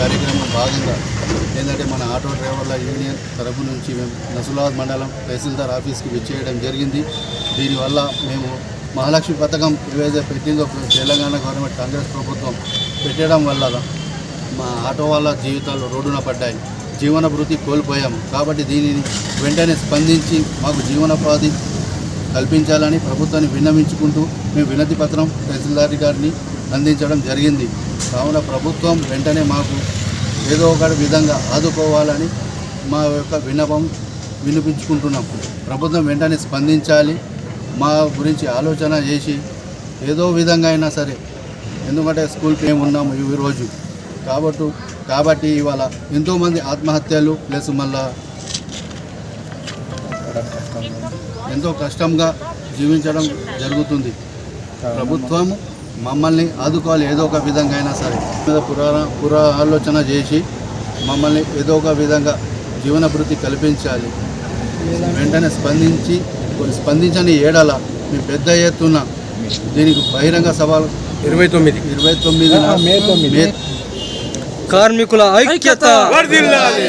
కార్యక్రమం భాగంగా ఏంటంటే మన ఆటో డ్రైవర్ల యూనియన్ తరఫు నుంచి మేము నసులాబాద్ మండలం తహసీల్దార్ ఆఫీస్కి విచ్చేయడం జరిగింది. దీనివల్ల మేము మహాలక్ష్మి పథకం ఏవైతే పెట్టిందో తెలంగాణ గవర్నమెంట్ కాంగ్రెస్ ప్రభుత్వం పెట్టడం వల్ల మా ఆటో వాళ్ళ జీవితాలు రోడ్డున పడ్డాయి. జీవన వృత్తి కోల్పోయాము. కాబట్టి దీనిని వెంటనే స్పందించి మాకు జీవనోపాధి కల్పించాలని ప్రభుత్వాన్ని విన్నవించుకుంటూ మేము వినతి పత్రం తహసీల్దార్ గారిని అందించడం జరిగింది. కావున ప్రభుత్వం వెంటనే మాకు ఏదో ఒక విధంగా ఆదుకోవాలని మా యొక్క విన్నపం వినిపించుకుంటున్నాం. ప్రభుత్వం వెంటనే స్పందించాలి మా గురించి ఆలోచన చేసి ఏదో విధంగా అయినా సరే ఎందుకంటే స్కూల్ మేము ఉన్నాము ఈ రోజు. కాబట్టి కాబట్టి ఇవాళ ఎంతోమంది ఆత్మహత్యలు ప్లస్ మళ్ళా ఎంతో కష్టంగా జీవించడం జరుగుతుంది. ప్రభుత్వం మమ్మల్ని ఆదుకోవాలి ఏదో ఒక విధంగా అయినా సరే. మీద పురాణ పురా ఆలోచన చేసి మమ్మల్ని ఏదో ఒక విధంగా జీవన భృతి కల్పించాలి. వెంటనే స్పందించి స్పందించని ఏడల మేము పెద్ద ఎత్తున దీనికి బహిరంగ సభలు ఇరవై తొమ్మిది. ఇరవై తొమ్మిది మే తొమ్మిది. మే కార్మికుల ఐక్యత. వర్ధిల్లాలి.